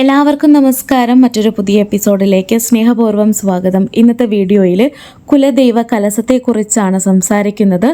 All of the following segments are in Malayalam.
എല്ലാവർക്കും നമസ്കാരം. മറ്റൊരു പുതിയ എപ്പിസോഡിലേക്ക് സ്നേഹപൂർവം സ്വാഗതം. ഇന്നത്തെ വീഡിയോയിൽ കുലദൈവ കലസത്തെക്കുറിച്ചാണ് സംസാരിക്കുന്നത്.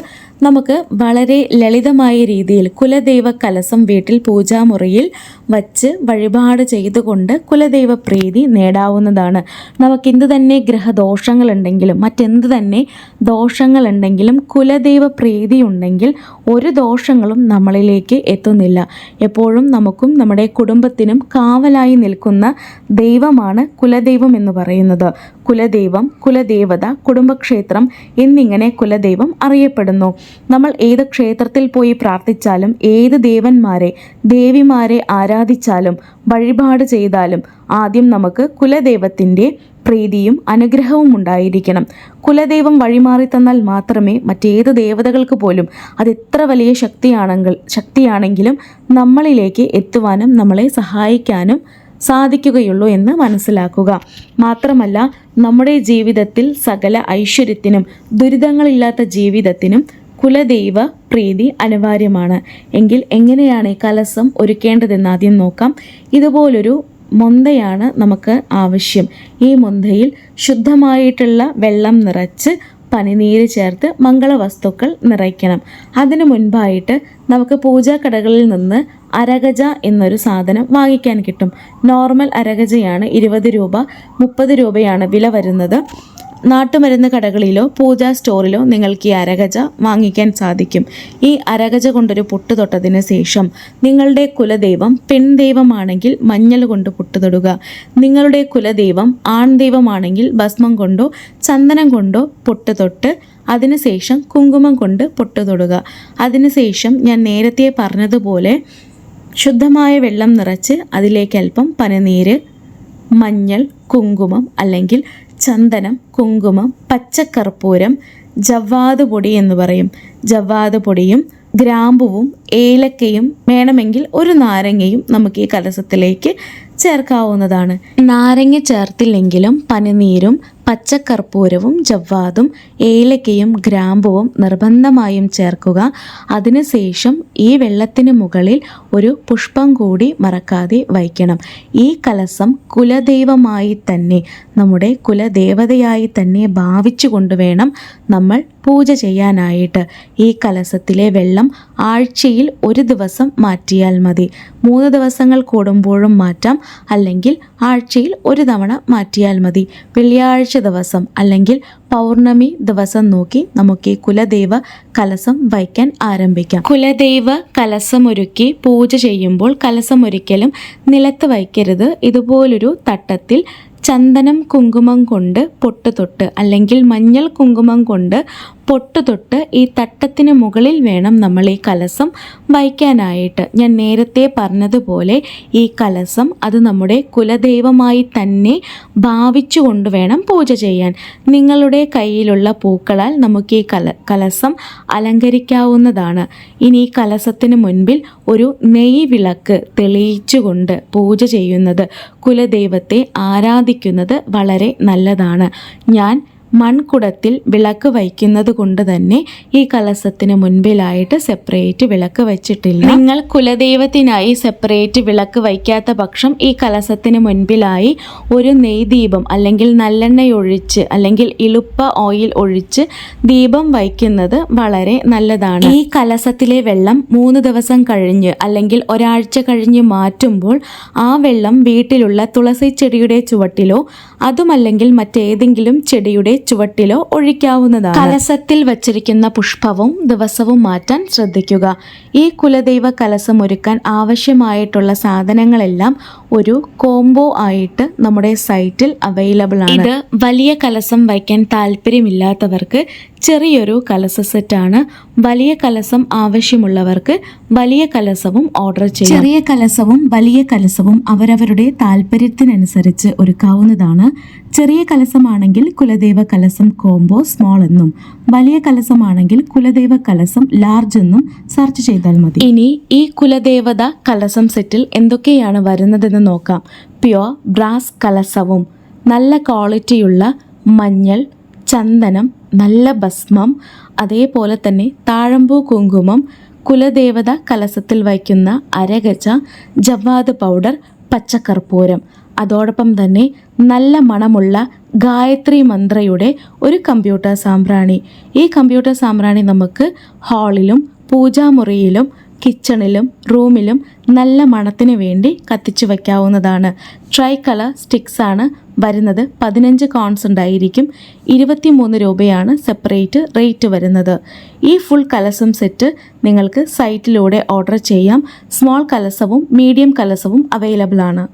നമുക്ക് വളരെ ലളിതമായ രീതിയിൽ കുലദൈവ കലസം വീട്ടിൽ പൂജാമുറിയിൽ വച്ച് വഴിപാട് ചെയ്തുകൊണ്ട് കുലദൈവ പ്രീതി നേടാവുന്നതാണ്. നമുക്ക് എന്ത് തന്നെ ഗ്രഹദോഷങ്ങളുണ്ടെങ്കിലും മറ്റെന്ത് തന്നെ ദോഷങ്ങളുണ്ടെങ്കിലും കുലദൈവ പ്രീതി ഉണ്ടെങ്കിൽ ഒരു ദോഷങ്ങളും നമ്മളിലേക്ക് എത്തുന്നില്ല. എപ്പോഴും നമുക്കും നമ്മുടെ കുടുംബത്തിനും കാവലായി നിൽക്കുന്ന ദൈവമാണ് കുലദൈവം എന്ന് പറയുന്നത്. കുലദൈവം കുലദേവത കുടുംബക്ഷേത്രം എന്നിങ്ങനെ കുലദൈവം അറിയപ്പെടുന്നു. നമ്മൾ ഏത് ക്ഷേത്രത്തിൽ പോയി പ്രാർത്ഥിച്ചാലും ഏത് ദേവന്മാരെ ദേവിമാരെ ആരാധിച്ചാലും വഴിപാട് ചെയ്താലും ആദ്യം നമുക്ക് കുലദൈവത്തിന്റെ പ്രീതിയും അനുഗ്രഹവും ഉണ്ടായിരിക്കണം. കുലദൈവം വഴിമാറി തന്നാൽ മാത്രമേ മറ്റേത് ദേവതകൾക്ക് പോലും അത് എത്ര വലിയ ശക്തിയാണെങ്കിൽ ശക്തിയാണെങ്കിലും നമ്മളിലേക്ക് എത്തുവാനും നമ്മളെ സഹായിക്കാനും സാധിക്കുകയുള്ളൂ എന്ന് മനസ്സിലാക്കുക. മാത്രമല്ല നമ്മുടെ ജീവിതത്തിൽ സകല ഐശ്വര്യത്തിനും ദുരിതങ്ങളില്ലാത്ത ജീവിതത്തിനും കുലദൈവ പ്രീതി അനിവാര്യമാണ്. എങ്കിൽ എങ്ങനെയാണ് കലസം ഒരുക്കേണ്ടതെന്ന് ആദ്യം നോക്കാം. ഇതുപോലൊരു മൊന്തയാണ് നമുക്ക് ആവശ്യം. ഈ മൊന്തയിൽ ശുദ്ധമായിട്ടുള്ള വെള്ളം നിറച്ച് പനിനീര് ചേർത്ത് മംഗളവസ്തുക്കൾ നിറയ്ക്കണം. അതിനു മുൻപായിട്ട് നമുക്ക് പൂജാക്കടകളിൽ നിന്ന് അരഗജ എന്നൊരു സാധനം വാങ്ങിക്കാൻ കിട്ടും. നോർമൽ അരഗജയാണ് ഇരുപത് രൂപ മുപ്പത് രൂപയാണ് വില വരുന്നത്. നാട്ടുമരുന്ന് കടകളിലോ പൂജാ സ്റ്റോറിലോ നിങ്ങൾക്ക് ഈ അരകജ വാങ്ങിക്കാൻ സാധിക്കും. ഈ അരകജ കൊണ്ടൊരു പുട്ട് തൊട്ടതിന് ശേഷം നിങ്ങളുടെ കുലദൈവം പെൺദൈവമാണെങ്കിൽ മഞ്ഞൾ കൊണ്ട് പുട്ട് തൊടുക നിങ്ങളുടെ കുലദൈവം ആൺദൈവമാണെങ്കിൽ ഭസ്മം കൊണ്ടോ ചന്ദനം കൊണ്ടോ പൊട്ട് തൊട്ട് അതിനുശേഷം കുങ്കുമം കൊണ്ട് പൊട്ട് തൊടുക അതിനുശേഷം ഞാൻ നേരത്തെ പറഞ്ഞതുപോലെ ശുദ്ധമായ വെള്ളം നിറച്ച് അതിലേക്ക് അല്പം പനനീര് മഞ്ഞൾ കുങ്കുമം അല്ലെങ്കിൽ ചന്ദനം കുങ്കുമം പച്ചക്കർപ്പൂരം ജവ്വാത് പൊടി എന്ന് പറയും. ജവ്വാത് പൊടിയും ഗ്രാമ്പുവും ഏലക്കയും വേണമെങ്കിൽ ഒരു നാരങ്ങയും നമുക്ക് ഈ കലസത്തിലേക്ക് ചേർക്കാവുന്നതാണ്. നാരങ്ങ ചേർത്തില്ലെങ്കിലും പനിനീരും പച്ചക്കർപ്പൂരവും ജവ്വാദും ഏലക്കയും ഗ്രാമ്പുവും നിർബന്ധമായും ചേർക്കുക. അതിനുശേഷം ഈ വെള്ളത്തിന് മുകളിൽ ഒരു പുഷ്പം കൂടി മറക്കാതെ വയ്ക്കണം. ഈ കലസം കുലദൈവമായി തന്നെ നമ്മുടെ കുലദേവതയായി തന്നെ ഭാവിച്ചു കൊണ്ടുവേണം നമ്മൾ പൂജ ചെയ്യാനായിട്ട്. ഈ കലസത്തിലെ വെള്ളം ആഴ്ചയിൽ ഒരു ദിവസം മാറ്റിയാൽ മതി. മൂന്ന് ദിവസങ്ങൾ കൂടുമ്പോഴും മാറ്റാം അല്ലെങ്കിൽ ആഴ്ചയിൽ ഒരു തവണ മാറ്റിയാൽ മതി. വെള്ളിയാഴ്ച ദിവസം അല്ലെങ്കിൽ പൗർണമി ദിവസം നോക്കി നമുക്ക് ഈ കുലദൈവ കലസം വയ്ക്കാൻ ആരംഭിക്കാം. കുലദൈവ കലസമൊരുക്കി പൂജ ചെയ്യുമ്പോൾ കലസമൊരിക്കലും നിലത്ത് വയ്ക്കരുത്. ഇതുപോലൊരു തട്ടത്തിൽ ചന്ദനം കുങ്കുമം കൊണ്ട് പൊട്ട് തൊട്ട് അല്ലെങ്കിൽ മഞ്ഞൾ കുങ്കുമം കൊണ്ട് പൊട്ട് തൊട്ട് ഈ തട്ടത്തിന് മുകളിൽ വേണം നമ്മൾ ഈ കലസം വയ്ക്കാനായിട്ട്. ഞാൻ നേരത്തെ പറഞ്ഞതുപോലെ ഈ കലസം അത് നമ്മുടെ കുലദൈവമായി തന്നെ ഭാവിച്ചുകൊണ്ട് വേണം പൂജ ചെയ്യാൻ. നിങ്ങളുടെ കയ്യിലുള്ള പൂക്കളാൽ നമുക്ക് ഈ കല കലസം അലങ്കരിക്കാവുന്നതാണ്. ഇനി ഈ കലസത്തിന് മുൻപിൽ ഒരു നെയ് വിളക്ക് തെളിയിച്ചുകൊണ്ട് പൂജ ചെയ്യുന്നത് കുലദൈവത്തെ ആരാധിക്കുന്നത് വളരെ നല്ലതാണ്. ഞാൻ മൺകുടത്തിൽ വിളക്ക് വയ്ക്കുന്നത് കൊണ്ട് തന്നെ ഈ കലസത്തിന് മുൻപിലായിട്ട് സെപ്പറേറ്റ് വിളക്ക് വെച്ചിട്ടില്ല. നിങ്ങൾ കുലദൈവത്തിനായി സെപ്പറേറ്റ് വിളക്ക് വയ്ക്കാത്ത പക്ഷം ഈ കലസത്തിന് മുൻപിലായി ഒരു നെയ്ദീപം അല്ലെങ്കിൽ നല്ലെണ്ണ ഒഴിച്ച് അല്ലെങ്കിൽ ഇളുപ്പ ഓയിൽ ഒഴിച്ച് ദീപം വയ്ക്കുന്നത് വളരെ നല്ലതാണ്. ഈ കലസത്തിലെ വെള്ളം മൂന്ന് ദിവസം കഴിഞ്ഞ് അല്ലെങ്കിൽ ഒരാഴ്ച കഴിഞ്ഞ് മാറ്റുമ്പോൾ ആ വെള്ളം വീട്ടിലുള്ള തുളസി ചെടിയുടെ ചുവട്ടിലോ അതുമല്ലെങ്കിൽ മറ്റേതെങ്കിലും ചെടിയുടെ ചുവട്ടിലോ ഒഴിക്കാവുന്നതാണ്. കലസത്തിൽ വച്ചിരിക്കുന്ന പുഷ്പവും ദിവസവും മാറ്റാൻ ശ്രദ്ധിക്കുക. ഈ കുലദൈവ കലസം ഒരുക്കാൻ ആവശ്യമായിട്ടുള്ള സാധനങ്ങളെല്ലാം ഒരു കോംബോ ആയിട്ട് നമ്മുടെ സൈറ്റിൽ അവൈലബിൾ ആണ്. ഇത് വലിയ കലസം വയ്ക്കാൻ താല്പര്യമില്ലാത്തവർക്ക് ചെറിയൊരു കലസ സെറ്റാണ് വലിയ കലസം ആവശ്യമുള്ളവർക്ക് വലിയ കലസവും ഓർഡർ ചെയ്യാം. ചെറിയ കലസവും വലിയ കലസവും അവരവരുടെ താല്പര്യത്തിനനുസരിച്ച് ഒരുക്കാവുന്നതാണ്. ചെറിയ കലസമാണെങ്കിൽ കുലദേവ കലസം കോംബോ സ്മോൾ എന്നും വലിയ കലസമാണെങ്കിൽ കുലദേവ കലസം ലാർജ് എന്നും സെർച്ച് ചെയ്താൽ മതി. ഇനി ഈ കുലദേവത കലസം സെറ്റിൽ എന്തൊക്കെയാണ് വരുന്നതെന്ന് നോക്കാം. പ്യുവർ ബ്രാസ് കലസവും നല്ല ക്വാളിറ്റിയുള്ള മഞ്ഞൾ ചന്ദനം നല്ല ഭസ്മം അതേപോലെ തന്നെ താഴമ്പൂ കുങ്കുമം കുലദേവത കലസത്തിൽ വയ്ക്കുന്ന അരകച്ച ജവാദ് പൗഡർ പച്ചക്കർപ്പൂരം അതോടൊപ്പം തന്നെ നല്ല മണമുള്ള ഗായത്രി മന്ത്രയുടെ ഒരു കമ്പ്യൂട്ടർ സാമ്പ്രാണി. ഈ കമ്പ്യൂട്ടർ സാമ്പ്രാണി നമുക്ക് ഹാളിലും പൂജാമുറിയിലും കിച്ചണിലും റൂമിലും നല്ല മണത്തിന് വേണ്ടി കത്തിച്ചു വയ്ക്കാവുന്നതാണ്. ട്രൈ കളർ സ്റ്റിക്സ് ആണ് വരുന്നത്. പതിനഞ്ച് കോൺസ് ഉണ്ടായിരിക്കും. ഇരുപത്തിമൂന്ന് രൂപയാണ് സെപ്പറേറ്റ് റേറ്റ് വരുന്നത്. ഈ ഫുൾ കലസം സെറ്റ് നിങ്ങൾക്ക് സൈറ്റിലൂടെ ഓർഡർ ചെയ്യാം. സ്മോൾ കലസവും മീഡിയം കലസവും അവൈലബിൾ ആണ്.